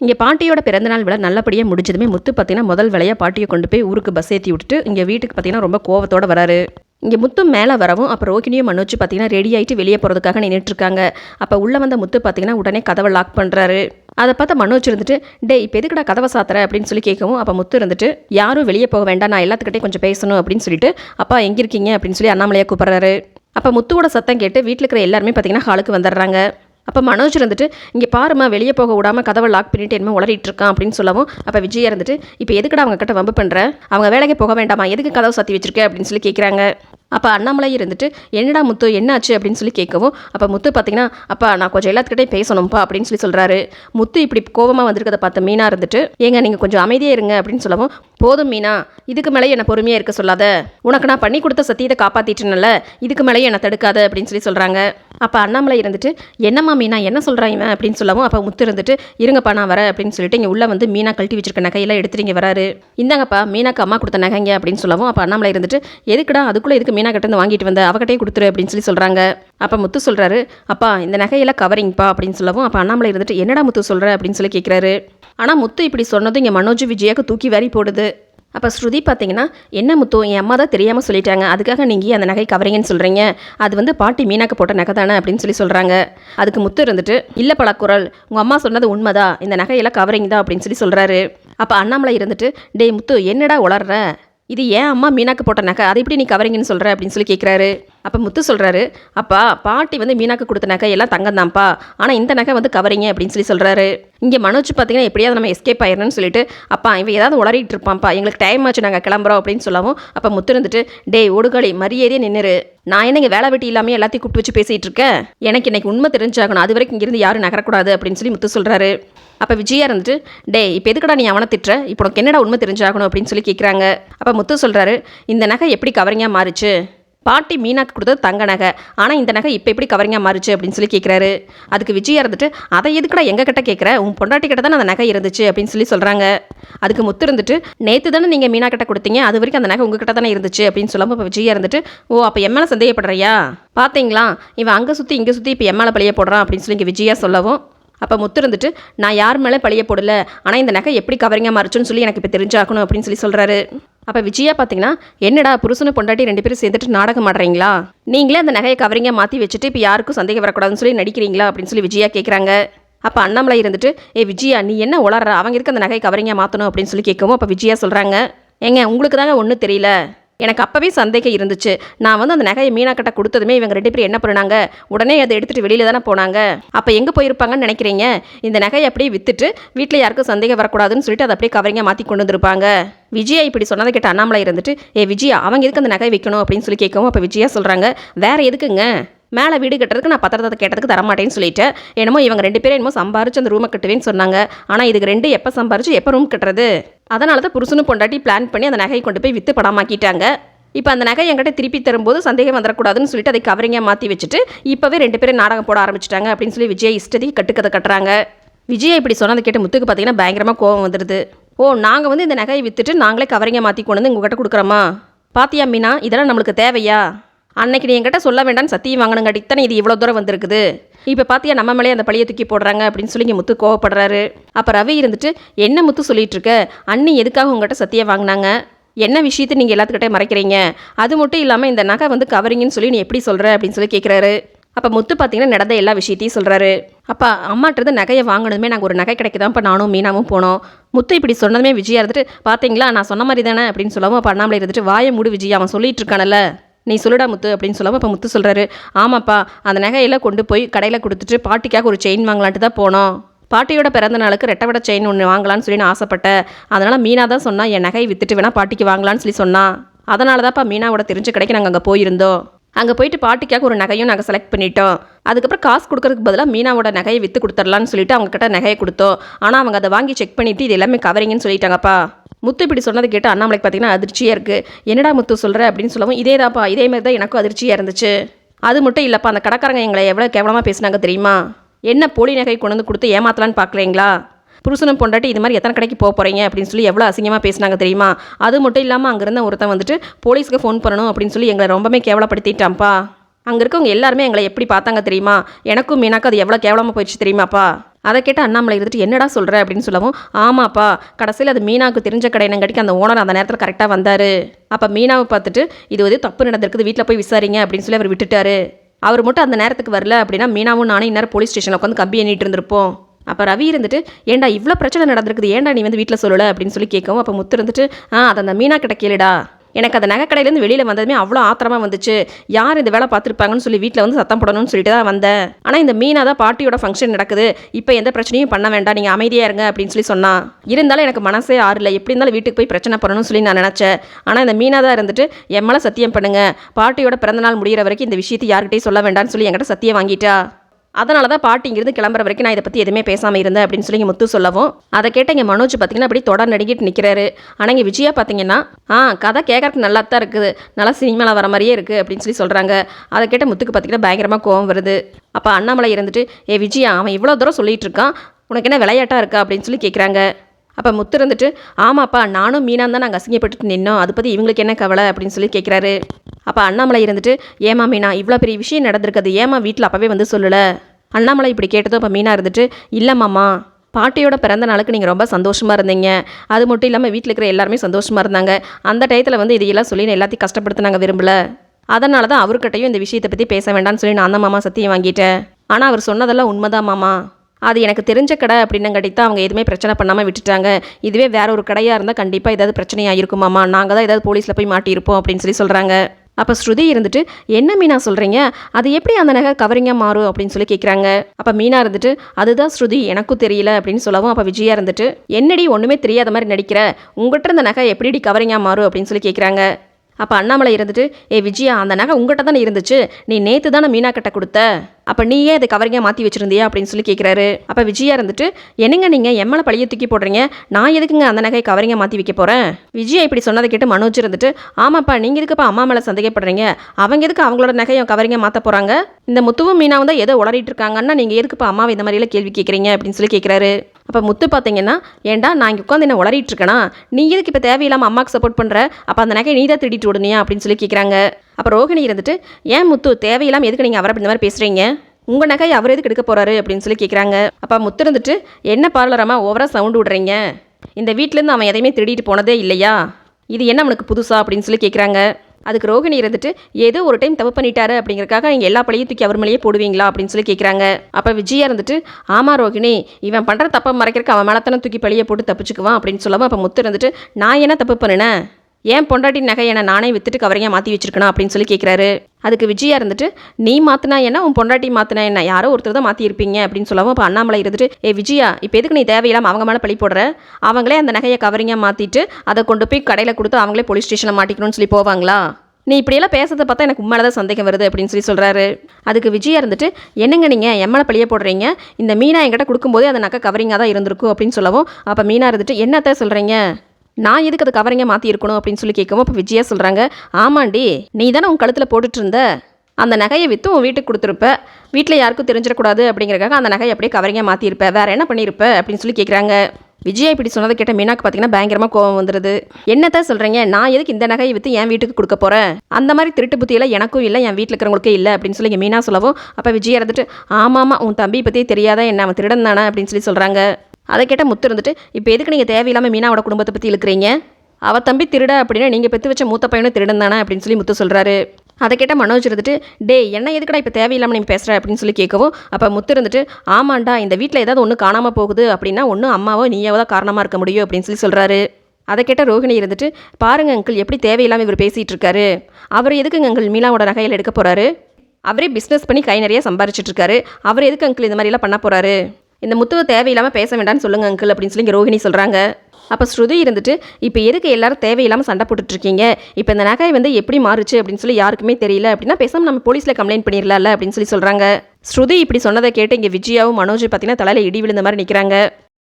இங்கே பாட்டியோட பிறந்தநாள் விழா நல்லபடியாக முடிஞ்சதுமே முத்து பார்த்தீங்கன்னா முதல் வேலையாக பாட்டியை கொண்டு போய் ஊருக்கு பஸ் ஏற்றி விட்டுட்டு இங்கே வீட்டுக்கு பார்த்தீங்கன்னா ரொம்ப கோவத்தோடு வராரு. இங்கே முத்து மேலே வரவும் அப்புறம் ரோகிணியும் மனோஜ் பார்த்தீங்கன்னா ரெடி ஆகிட்டு வெளியே போகிறதுக்காக நின்றுட்டு இருக்காங்க அப்போ உள்ளே வந்த முத்து பார்த்தீங்கன்னா உடனே கதவை லாக் பண்ணுறாரு அதை பார்த்து மனோஜ் இருந்துட்டு டே இப்போ எதுக்குடா கதவை சாத்துற? அப்படின்னு சொல்லி கேட்கவும் அப்போ முத்து இருந்துட்டு யாரும் வெளியே போக வேண்டாம் நான் எல்லாத்துக்கிட்டே கொஞ்சம் பேசணும் அப்படின்னு சொல்லிட்டு அப்பா எங்கே இருக்கீங்க? அப்படின்னு சொல்லி அண்ணாமலையாக கூப்பிட்றாரு. அப்போ முத்துவோட சத்தம் கேட்டு வீட்டில் இருக்கிற எல்லாருமே பார்த்தீங்கன்னா ஹாலுக்கு வந்துடுறாங்க. அப்போ மனோஜ் இருந்துட்டு இங்கே பாருமா வெளியே போக விடாமல் கதவை லாக் பண்ணிட்டு என்ன உளறிட்டு இருக்கான் அப்படின்னு சொல்லவும் அப்போ விஜய் இருந்துட்டு இப்போ எதுக்குடா அவங்க கிட்ட வம்பு பண்ணுற அவங்க வேலைக்கு போக வேண்டாமா? எதுக்கு கதவை சாத்தி வச்சிருக்க? அப்படின்னு சொல்லி கேட்குறாங்க அப்போ அண்ணாமலை இருந்துட்டு என்னடா முத்து என்னாச்சு? அப்படின்னு சொல்லி கேட்கவும் அப்போ முத்து பார்த்தீங்கன்னா அப்பா நான் கொஞ்சம் எல்லாத்துக்கிட்டையும் பேசணும்ப்பா அப்படின்னு சொல்லி சொல்கிறாரு முத்து இப்படி கோவமாக வந்திருக்கதை பார்த்த மீனா இருந்துட்டு ஏங்க நீங்கள் கொஞ்சம் அமைதியாக இருங்க அப்படின்னு சொல்லவும் போதும் மீனா இதுக்கு மேலே என்னை பொறுமையாக இருக்க சொல்லாத. உனக்கு நான் பண்ணி கொடுத்த சத்தியத்தை காப்பாற்றிட்டேன்ல இதுக்கு மேலே என்னை தடுக்காத அப்படின்னு சொல்லி சொல்கிறாங்க அப்போ அண்ணாமலை இருந்துட்டு என்னம்மா மீனா என்ன சொல்கிறான் இவன்? அப்படின்னு சொல்லவும் அப்போ முத்து இருந்துட்டு இருங்கப்பா நான் வரேன் அப்படின்னு சொல்லிட்டு இங்கே உள்ளே வந்து மீனா கழட்டி வச்சிருக்க நகையெல்லாம் எடுத்துட்டு இங்கே வராரு. இந்தாங்கப்பா மீனாக்கு அம்மா கொடுத்த நகைங்க அப்படின்னு சொல்லவும் அப்போ அண்ணாமலை இருந்துட்டு எதுக்குடா அதுக்குள்ளே எதுக்கு மீனாக்கிட்டேருந்து இருந்து வாங்கிட்டு வந்த அவகிட்டே கொடுத்துரு அப்படின்னு சொல்லி சொல்கிறாங்க அப்போ முத்து சொல்கிறாரு அப்பா இந்த நகையெல்லாம் கவரிங்ப்பா அப்படின்னு சொல்லவும் அப்போ அண்ணாமலை இருந்துட்டு என்னடா முத்து சொல்கிற அப்படின்னு சொல்லி கேட்குறாரு ஆனால் முத்து இப்படி சொன்னதும் இங்கே மனோஜ் விஜயாக்கு தூக்கி வரி போடுது. அப்போ ஸ்ருதி பார்த்தீங்கன்னா என்ன முத்து என் அம்மா தான் தெரியாமல் சொல்லிட்டாங்க. அதுக்காக நீங்கள் அந்த நகை கவரிங்கன்னு சொல்கிறீங்க அது வந்து பாட்டி மீனாக்கு போட்ட நகை தானே அப்படின்னு சொல்லி சொல்கிறாங்க அதுக்கு முத்து இருந்துட்டு இல்லை பழக்குரல் உங்கள் அம்மா சொன்னது உண்மைதான். இந்த நகையெல்லாம் கவரிங் தான் அப்படின்னு சொல்லி சொல்கிறாரு அப்போ அண்ணாமலை இருந்துட்டு டேய் முத்து என்னடா உளர்ற? இது ஏன் அம்மா மீனாக்கு போட்ட நகை? அதை எப்படி நீ கவரிங்கன்னு சொல்கிற அப்படின்னு சொல்லி கேட்குறாரு அப்போ முத்து சொல்கிறாரு அப்பா பாட்டி வந்து மீனாக்கு கொடுத்த நகை எல்லாம் தங்கம் தான்ப்பா ஆனால் இந்த நகை வந்து கவரிங்க அப்படின்னு சொல்லி சொல்கிறாரு இங்கே மனோஜ் பார்த்தீங்கன்னா எப்படியாவது நம்ம எஸ்கேப் ஆயிடணும்னு சொல்லிட்டு அப்பா இவன் ஏதாவது உளறிட்டு இருப்பான்ப்பா. எங்களுக்கு டைம் ஆச்சு நாங்கள் கிளம்புறோம் அப்படின்னு சொல்லவும் அப்போ முத்து இருந்துட்டு டேய் ஒடுகாளி மரியாதையே நின்று நான் என்ன இங்கே வேலை வெட்டி இல்லாமல் எல்லாத்தையும் கூப்பிட்டு வச்சு பேசிகிட்டு இருக்கேன் எனக்கு இன்னைக்கு உண்மை தெரிஞ்சாகணும். அது வரைக்கும் இங்கேருந்து யாரும் நகரக்கூடாது அப்படின்னு சொல்லி முத்து சொல்கிறாரு அப்போ விஜயா இருந்துட்டு டே இப்போ எதுக்கடா நீ அவனை திட்டுற? இப்போ உனக்கு என்னடா உண்மை தெரிஞ்சாகணும்? அப்படின்னு சொல்லி கேட்குறாங்க அப்போ முத்து சொல்கிறாரு இந்த நகை எப்படி கவரிங்காக மாறுச்சு? பாட்டி மீனாக்கு கொடுத்தது தங்க நகை. ஆனால் இந்த நகை இப்போ எப்படி கவரிங்காக மாறுச்சு அப்படின்னு சொல்லி கேட்குறாரு அதுக்கு விஜயா இருந்துட்டு அதை எதுக்குடா எங்கள் கிட்ட கேட்குற உன் பொண்டாட்டி கிட்ட தானே அந்த நகை இருந்துச்சு அப்படின்னு சொல்லி சொல்கிறாங்க அதுக்கு முத்து இருந்துட்டு நேற்று தானே நீங்கள் மீனா கிட்ட கொடுத்தீங்க அது வரைக்கும் அந்த நகை உங்ககிட்ட தானே இருந்துச்சு அப்படின்னு சொல்லாமல் இப்போ விஜயா இருந்துட்டு ஓ அப்போ எம்மால மேலே சந்தேகப்படுறியா? பார்த்தீங்களா இவன் அங்கே சுற்றி இங்கே சுற்றி இப்போ எம்மால மேலே பழிய போடுறான் அப்படின்னு சொல்லி இங்கே விஜயா சொல்லவும் அப்போ முத்து இருந்துட்டு நான் யார் மேலே பழிய போடல? ஆனால் இந்த நகை எப்படி கவரிங்காக மறைச்சுன்னு சொல்லி எனக்கு இப்போ தெரிஞ்சாக்கணும் அப்படின்னு சொல்லி சொல்கிறாரு அப்போ விஜயா பார்த்தீங்கன்னா என்னடா புருஷனை பொண்டாட்டி ரெண்டு பேரும் சேர்ந்துட்டு நாடகம் ஆடுறீங்களா? நீங்களே அந்த நகையை கவரிங்காக மாற்றி வச்சுட்டு இப்போ யாருக்கும் சந்தேகம் வரக்கூடாதுன்னு சொல்லி நடிக்கிறீங்களா? அப்படின்னு சொல்லி விஜயா கேட்குறாங்க அப்போ அண்ணாமலை இருந்துட்டு ஏ விஜயா நீ என்ன உளற அவங்க இருக்க அந்த நகையை கவரிங்காக மாற்றணும் அப்படின்னு சொல்லி கேட்கவும் அப்போ விஜயா சொல்கிறாங்க ஏங்க உங்களுக்கு தாங்க ஒன்றும் தெரியல. எனக்கு அப்போவே சந்தேகம் இருந்துச்சு. நான் வந்து அந்த நகையை மீனாக்கிட்ட கொடுத்ததுமே இவங்க ரெண்டு பேரும் என்ன பண்ணாங்க உடனே அதை எடுத்துகிட்டு வெளியில் தானே போனாங்க. அப்போ எங்கே போயிருப்பாங்கன்னு நினைக்கிறீங்க? இந்த நகையை அப்படியே விற்றுட்டு வீட்டில் யாருக்கும் சந்தேகம் வரக்கூடாதுன்னு சொல்லிட்டு அதை அப்படியே கவரிங்காக மாற்றி கொண்டு வந்திருப்பாங்க. விஜயா இப்படி சொன்னதை கேட்ட அண்ணாமலை இருந்துட்டு ஏ விஜயா அவங்க எதுக்கு அந்த நகை வைக்கணும்? அப்படின்னு சொல்லி கேட்கவும் அப்போ விஜயா சொல்கிறாங்க வேற எதுக்குங்க? மேலே வீடு கட்டுறதுக்கு நான் பத்திரத்தை கேட்டதுக்கு தரமாட்டேன்னு சொல்லிட்டேன் என்னமோ இவங்க ரெண்டு பேரும் என்னமோ சம்பாரிச்சு அந்த ரூமை கட்டுவேன்னு சொன்னாங்க. ஆனால் இதுக்கு ரெண்டு எப்போ சம்பாரிச்சு எப்போ ரூம் கட்டுறது? அதனால தான் புருஷனும் பொண்டாட்டி பிளான் பண்ணி அந்த நகையை கொண்டு போய் விற்று படமாக்கிட்டாங்க. இப்போ அந்த நகை என்கிட்ட திருப்பி தரும்போது சந்தேகம் வந்துடக்கூடாதுன்னு சொல்லிட்டு அதை கவரிங்காக மாற்றி வச்சுட்டு இப்போவே ரெண்டு பேரும் நாடகம் போட ஆரம்பிச்சிட்டாங்க அப்படின்னு சொல்லி விஜய் இஷ்டத்துக்கு கட்டுக்கதை கட்டுறாங்க. விஜய் இப்படி சொன்னதை கேட்டு முத்துக்கு பார்த்தீங்கன்னா பயங்கரமாக கோவம் வந்துடுது ஓ நாங்கள் வந்து இந்த நகையை விற்றுட்டு நாங்களே கவரிங்க மாற்றி கொண்டு வந்து உங்ககிட்ட கொடுக்குறோமா? பாத்தியா மீனா இதெல்லாம் நம்மளுக்கு தேவையா? அன்னைக்கு நீ என்கிட்ட சொல்ல வேண்டாம்னு சத்தியம் வாங்கணுங்காட்டி தானே இது இவ்வளோ தூரம் வந்திருக்குது. இப்போ பார்த்தியா நம்ம மேலே அந்த பழைய தூக்கி போடுறாங்க அப்படின்னு சொல்லி இங்கே முத்து கோவப்படுறாரு. அப்போ ரவி இருந்துட்டு என்ன முத்து சொல்லிட்டு இருக்க அண்ணி எதுக்காக உங்ககிட்ட சத்தியம் வாங்கினாங்க? என்ன விஷயத்தை நீங்கள் எல்லாத்துக்கிட்டே மறைக்கிறீங்க? அது மட்டும் இல்லாமல் இந்த நகை வந்து கவரிங்கன்னு சொல்லி நீ எப்படி சொல்கிற அப்படின்னு சொல்லி கேட்குறாரு அப்போ முத்து பார்த்தீங்கன்னா நடந்த எல்லா விஷயத்தையும் சொல்கிறாரு அப்பா அம்மாட்டது நகையை வாங்கினதுமே நாங்கள் ஒரு நகை கிடைக்கதான் இப்போ நானும் மீனாவும் போனோம். முத்து இப்படி சொன்னதுமே விஜயா இருந்துட்டு பார்த்தீங்களா நான் சொன்ன மாதிரி தானே? அப்படின்னு சொல்லாமல் அப்போ அண்ணாமலை இருந்துட்டு வாயை மூடு விஜய் அவன் சொல்லிட்டு இருக்கானல்ல. நீ சொல்லுடா முத்து அப்படின்னு சொல்லாமல் இப்போ முத்து சொல்கிறாரு ஆமாப்பா அந்த நகையெல்லாம் கொண்டு போய் கடையில் கொடுத்துட்டு பாட்டிக்காக ஒரு செயின் வாங்கலான்ட்டு தான் போனோம். பாட்டியோட பிறந்த நாளுக்கு ரெட்டை விட செயின் ஒன்று வாங்கலான்னு சொல்லி நான் ஆசைப்பட்டேன். அதனால் மீனா தான் சொன்னா என் நகையை வித்துட்டு வேணா பாட்டிக்கு வாங்கலான்னு சொல்லி சொன்னான் அதனால தான்ப்பா மீனாவோட தெரிஞ்ச கடைக்கு நாங்கள் அங்கே போயிருந்தோம். அங்கே போயிட்டு பாட்டிக்காக ஒரு நகையும் நாங்கள் செலக்ட் பண்ணிட்டோம். அதுக்கப்புறம் காசு கொடுக்கறதுக்கு பதிலாக மீனாவோட நகையை விற்று கொடுத்துடலான்னு சொல்லிட்டு அவங்க கிட்ட நகையை கொடுத்தோம். ஆனால் அவங்க அதை வாங்கி செக் பண்ணிவிட்டு இது எல்லாமே கவரிங்கன்னு சொல்லிட்டாங்கப்பா. முத்து இப்படி சொன்னதை கேட்டு அண்ணாமலைக்கு பார்த்தீங்கன்னா அதிர்ச்சியாக இருக்குது என்னடா முத்து சொல்கிற அப்படின்னு சொல்லவும் இதே தான்ப்பா இதே மாதிரி தான் எனக்கும் அதிர்ச்சியாக இருந்துச்சு. அது மட்டும் இல்லைப்பா அந்த கடைக்காரங்க எங்களை எவ்வளோ கேவலமாக பேசுனாங்க தெரியுமா? என்ன போலி நகை கொண்டு வந்து கொடுத்து ஏமாத்தலான்னு பார்க்குறீங்களா புருஷனும் பொண்டாட்டி இது மாதிரி எத்தனை கடைக்கு போக போகிறீங்க அப்படின்னு சொல்லி எவ்வளோ அசிங்கமாக பேசுனாங்க தெரியுமா? அது மட்டும் இல்லாமல் அங்கேருந்து ஒருத்தன் வந்துட்டு போலீஸ்க்கு ஃபோன் பண்ணணும் அப்படின்னு சொல்லி எங்களை ரொம்பவே கேவலப்படுத்திட்டான்ப்பா. அங்கே இருக்கவங்க எல்லாருமே எங்களை எப்படி பார்த்தாங்க தெரியுமா? எனக்கும் மீனாக்கு அது எவ்வளோ கேவலமாக போயிடுச்சு தெரியுமாப்பா? அதை கேட்டு அண்ணாமலை இருந்துட்டு என்னடா சொல்கிற அப்படின்னு சொல்லவும் ஆமாப்பா கடைசியில் அது மீனாவுக்கு தெரிஞ்ச கடைனங்காட்டிக்கு அந்த ஓனர் அந்த நேரத்தில் கரெக்டாக வந்தார். அப்போ மீனாவை பார்த்துட்டு இது வந்து தப்பு நடந்திருக்குது வீட்டில் போய் விசாரிங்க அப்படின்னு சொல்லி அவர் விட்டுட்டாரு. அவர் மட்டும் அந்த நேரத்துக்கு வரல அப்படின்னா மீனாவும் நானும் இந்நேரம் போலீஸ் ஸ்டேஷனில் உட்காந்து கம்பி எண்ணிட்டு இருந்திருப்போம். அப்போ ரவி இருந்துட்டு ஏன்டா இவ்வளோ பிரச்சனை நடந்திருக்குது? ஏன்டா நீ வந்து வீட்டில் சொல்லலை? அப்படின்னு சொல்லி கேட்கவும் அப்போ முத்து இருந்துட்டு ஆ அதை அந்த மீனா கிட்ட கேளுடா. எனக்கு அந்த நகைக்கடையிலேருந்து வெளியில் வந்ததுமே அவ்வளோ ஆத்திரமாக வந்துச்சு. யார் இந்த வேலை பார்த்துருப்பாங்கன்னு சொல்லி வீட்டில் வந்து சத்தம் போடணும்னு சொல்லிட்டு தான் வந்தேன். ஆனால் இந்த மீனா தான் பாட்டியோட ஃபங்க்ஷன் நடக்குது. இப்போ எந்த பிரச்சனையும் பண்ண வேண்டாம். நீங்கள் அமைதியாக இருங்க அப்படின்னு சொல்லி சொன்னான் இருந்தாலும் எனக்கு மனசே ஆறல. எப்படி இருந்தாலும் வீட்டுக்கு போய் பிரச்சனை பண்ணணும்னு சொல்லி நான் நினச்சேன். ஆனால் இந்த மீனா தான் இருந்துட்டு என் மேலே சத்தியம் பண்ணுங்க. பாட்டியோட பிறந்தநாள் முடியிற வரைக்கும் இந்த விஷயத்தை யார்கிட்டையும் சொல்ல வேண்டாம்னு சொல்லி என்கிட்ட சத்தியம் வாங்கிட்டா. அதனால தான் பாட்டி இங்கிருந்து கிளம்புற வரைக்கும் நான் இதை பற்றி எதுவுமே பேசாமல் இருந்தேன் அப்படின்னு சொல்லி முத்து சொல்லவும். அதை கேட்ட இங்கே மனோஜ் பார்த்தீங்கன்னா அப்படி தொடர் நடிக்கிட்டு நிற்கிறாரு ஆனால் இங்கே விஜயா பார்த்தீங்கன்னா ஆ கதை கேட்கறதுக்கு நல்லா தான் இருக்குது. நல்லா சினிமாவில் வர மாதிரியே இருக்குது அப்படின்னு சொல்லி சொல்கிறாங்க அதை கேட்ட முத்துக்கு பார்த்தீங்கன்னா பயங்கரமாக கோவம் வருது. அப்போ அண்ணாமலை இருந்துட்டு ஏ விஜயா அவன் இவ்வளோ தூரம் சொல்லிட்டு இருக்கான். உனக்கு என்ன விளையாட்டாக இருக்கா? அப்படின்னு சொல்லி கேட்குறாங்க அப்போ முத்து இருந்துட்டு ஆமாப்பா நானும் மீனான் தான் நாங்கள் அசிங்கப்பட்டு நின்னோம். அதை பற்றி இவங்களுக்கு என்ன கவலை? அப்படின்னு சொல்லி கேட்குறாரு அப்போ அண்ணாமலை இருந்துட்டு ஏமா மீனா இவ்வளோ பெரிய விஷயம் நடந்திருக்குது ஏமா வீட்டில் அப்போவே வந்து சொல்லலை? அண்ணாமலை இப்படி கேட்டதும் இப்போ மீனா இருந்துட்டு இல்லை மாமா பாட்டியோட பிறந்த நாளுக்கு நீங்கள் ரொம்ப சந்தோஷமாக இருந்தீங்க. அது மட்டும் இல்லாமல் வீட்டில் இருக்கிற எல்லாருமே சந்தோஷமாக இருந்தாங்க. அந்த டயத்தில் வந்து இதையெல்லாம் சொல்லி நான் எல்லாத்தையும் கஷ்டப்படுத்த நாங்கள் விரும்பல. அதனால தான் அவர்கிட்டையும் இந்த விஷயத்தை பற்றி பேச வேண்டாம்னு சொல்லி நான் தான் மாமா சத்தியம் வாங்கிட்டேன். ஆனால் அவர் சொன்னதெல்லாம் உண்மைதான் மாமா. அது எனக்கு தெரிஞ்ச கடை அப்படின்னங்காட்டி தான் அவங்க எதுவுமே பிரச்சனை பண்ணாமல் விட்டுட்டாங்க. இதுவே வேற ஒரு கடையாக இருந்தால் கண்டிப்பாக ஏதாவது பிரச்சனையாக இருக்குமாமா நாங்கள் தான் ஏதாவது போலீஸில் போய் மாட்டியிருப்போம் அப்படின்னு சொல்லி சொல்கிறாங்க அப்போ ஸ்ருதி இருந்துட்டு என்ன மீனா சொல்கிறீங்க அது எப்படி அந்த நகை கவரிங்காக மாறும்? அப்படின்னு சொல்லி கேட்குறாங்க அப்போ மீனா இருந்துட்டு அதுதான் ஸ்ருதி எனக்கும் தெரியல அப்படின்னு சொல்லவும் அப்போ விஜயா இருந்துட்டு என்னடி ஒன்றுமே தெரியாத மாதிரி நடிக்கிற? உங்கள்கிட்ட இருந்த நகை எப்படிடி கவரிங்காக மாறும்? அப்படின்னு சொல்லி கேட்குறாங்க அப்போ அண்ணாமலை இருந்துட்டு ஏ விஜயா அந்த நகை உங்கள்கிட்ட தானே இருந்துச்சு? நீ நேற்று தானே மீனா கிட்ட கொடுத்த? அப்போ நீ ஏன் அதை கவரிங்காக மாற்றி வச்சிருந்தியா அப்படின்னு சொல்லி கேட்குறாரு அப்போ விஜயா இருந்துட்டு என்னங்க நீங்கள் எம்மலை பழைய தூக்கி போடுறீங்க? நான் எதுக்குங்க அந்த நகை கவரிங்க மாற்றி வைக்க போகிறேன் விஜயா இப்படி சொன்னதை கேட்டு மனோஜ் இருந்துட்டு ஆமாப்பா நீங்கள் எதுக்குப்பா அம்மா மேலே சந்தேகப்படுறீங்க? அவங்க எதுக்கு அவங்களோட நகையை கவரிங்க மாற்ற போகிறாங்க இந்த முத்துவும் மீனாவும் தான் ஏதோ உளறிட்டு இருக்காங்கன்னா நீங்கள் எதுக்குப்பா அம்மாவை இந்த மாதிரிலாம் கேள்வி கேட்குறீங்க அப்படின்னு சொல்லி கேட்குறாரு அப்போ முத்து பார்த்தீங்கன்னா ஏண்டா நான் இங்கே உட்காந்து என்ன உளறிட்டு இருக்கேனா? நீ எதுக்கு இப்போ தேவையில்லாமல் அம்மாவுக்கு சப்போர்ட் பண்ணுற அப்போ அந்த நகை நீ தான் திருடிட்டு விடுனியா அப்படின்னு சொல்லி கேட்குறாங்க அப்போ ரோகிணி இருந்துட்டு ஏன் முத்து தேவையில்லாமல் எதுக்கு நீங்கள் அவரை இந்த மாதிரி பேசுகிறீங்க உங்கள் நகை அவர் எதுக்கு எடுக்க போகிறாரு அப்படின்னு சொல்லி கேட்குறாங்க அப்போ முத்து இருந்துட்டு என்ன பார்லரம்மா ஓவராக சவுண்டு விடுறீங்க? இந்த வீட்டிலேருந்து அவன் எதையுமே திருடிட்டு போனதே இல்லையா? இது என்ன அவனுக்கு புதுசா? அப்படின்னு சொல்லி கேட்குறாங்க அதுக்கு ரோகிணி இருந்துட்டு ஏதோ ஒரு டைம் தப்பு பண்ணிட்டாரு அப்படிங்கறக்காக நீங்கள் எல்லா பழையும் தூக்கி அவர் மேலேயே போடுவீங்களா? அப்படின்னு சொல்லி கேட்குறாங்க அப்போ விஜயா இருந்துட்டு ஆமாம் ரோகிணி இவன் பண்ணுற தப்பை மறைக்கிறக்கு அவன் மேலே தானே தூக்கி பழியை போட்டு தப்பிச்சுக்குவான்? அப்படின்னு சொல்லவும் அப்போ முத்து இருந்துட்டு நான் என்ன தப்பு பண்ணினேன்? ஏன் பொண்டாட்டி நகை என்ன நானே வித்துட்டு கவரையாக மாற்றி வச்சிருக்கணும் அப்படின்னு சொல்லி கேட்குறாரு அதுக்கு விஜயா இருந்துட்டு நீ மாற்றினா என்ன? உன் பொண்டாட்டி மாற்றினா என்ன? யாரோ ஒருத்தர் தான் மாற்றிருப்பீங்க அப்படின்னு சொல்லவும் இப்போ அண்ணாமலை இருந்துட்டு ஏ விஜயா இப்போ எதுக்கு நீ தேவையில்லாமல் அவங்க மேலே பழி போடுற? அவங்களே அந்த நகையை கவரிங்காக மாற்றிட்டு அதை கொண்டு போய் கடையில் கொடுத்து அவங்களே போலீஸ் ஸ்டேஷனில் மாட்டிக்கணும்னு சொல்லி போவாங்களா? நீ இப்படியெல்லாம் பேசுறதை பார்த்தா எனக்கு உண்மையில தான் சந்தேகம் வருது அப்படின்னு சொல்லி சொல்கிறாரு அதுக்கு விஜயா இருந்துட்டு என்னங்க நீங்கள் எம்மளை பழிய போடுறீங்க? இந்த மீனா என்கிட்ட கொடுக்கும்போதே அந்த நகை கவரிங்காக தான் இருந்திருக்கும் அப்படின்னு சொல்லவும் அப்போ மீனா இருந்துட்டு என்னத்த சொல்கிறீங்க நான் எதுக்கு அது கவரிங்க மாற்றி இருக்கணும் அப்படின்னு சொல்லி கேட்கவும் அப்போ விஜயா சொல்கிறாங்க ஆமாண்டி நீ தானே உன் கழுத்தில் போட்டுட்டு இருந்த அந்த நகையை விற்று உன் வீட்டுக்கு கொடுத்துருப்ப. வீட்டில் யாருக்கும் தெரிஞ்சிடக்கூடாது அப்படிங்கிறக்காக அந்த நகையை அப்படியே கவரிங்க மாற்றிருப்ப வேறு என்ன பண்ணியிருப்ப? அப்படின்னு சொல்லி கேட்குறாங்க. விஜயா இப்படி சொன்னதை கேட்ட மீனாக்கு பார்த்தீங்கன்னா பயங்கரமாக கோவம் வந்துடுது என்னத்தான் சொல்கிறீங்க நான் எதுக்கு இந்த நகையை விற்று என் வீட்டுக்கு கொடுக்க போகிறேன் அந்த மாதிரி திருட்டு புத்தியெல்லாம் எனக்கும் இல்லை என் வீட்டில் இருக்கிறவங்களுக்கும் இல்லை அப்படின்னு சொல்லி மீனா சொல்லவும் அப்போ விஜய் இருந்துட்டு ஆமாம் உன் தம்பி பற்றி தெரியாதா என்ன? அவன் திருடன் தானே? அப்படின்னு சொல்லி சொல்கிறாங்க அதை கேட்ட முத்து இருந்துட்டு இப்போ எதுக்கு நீங்கள் தேவையில்லாமல் மீனாவோட குடும்பத்தை பற்றி இழுக்கிறீங்க? அவள் தம்பி திருட அப்படின்னா நீங்கள் பெற்று வச்ச மூத்த பையனும் திருடன் தானே? அப்படின்னு சொல்லி முத்து சொல்கிறாரு அதை கேட்ட மனோஜ் இருந்துட்டு டேய் என்ன எதுக்குடா இப்போ தேவையில்லாமல் நீங்கள் பேசுகிற அப்படின்னு சொல்லி கேட்கவும் அப்போ முத்து இருந்துட்டு ஆமாண்டா இந்த வீட்டில் ஏதாவது ஒன்று காணாமல் போகுது அப்படின்னா ஒன்று அம்மாவோ நீயாவோ தான் காரணமாக இருக்க முடியும். அப்படின்னு சொல்லி சொல்கிறாரு அதை கேட்ட ரோகிணி இருந்துட்டு பாருங்க அங்கிள் எப்படி தேவையில்லாமல் இவர் பேசிகிட்டு இருக்காரு? அவர் எதுக்குங்க அங்கிள் மீனாவோட நகையில் எடுக்க போகிறாரு அவரே பிஸ்னஸ் பண்ணி கை நிறைய சம்பாரிச்சிட்ருக்காரு அவர் எதுக்கு அங்கிள் இந்த மாதிரிலாம் பண்ண போகிறாரு இந்த முத்துவை தேவையில்லாமல் பேச வேண்டாம்னு சொல்லுங்க அங்கிள் அப்படின்னு சொல்லி இங்கே ரோகிணி சொல்கிறாங்க அப்போ ஸ்ருதி இருந்துட்டு இப்போ எதுக்கு எல்லாரும் தேவையில்லாமல் சண்டை போட்டுட்ருக்கீங்க? இப்போ இந்த நகை வந்து எப்படி மாறுச்சு அப்படின்னு சொல்லி யாருக்குமே தெரியல. அப்படின்னா பேசாமல் நம்ம போலீஸில் கம்ப்ளைண்ட் பண்ணிடலாம்ல அப்படின்னு சொல்லி சொல்கிறாங்க ஸ்ருதி இப்படி சொன்னதை கேட்டு இங்கே விஜயாவும் மனோஜ் பார்த்தீங்கன்னா தலையில் இடி விழுந்த மாதிரி நிற்கிறாங்க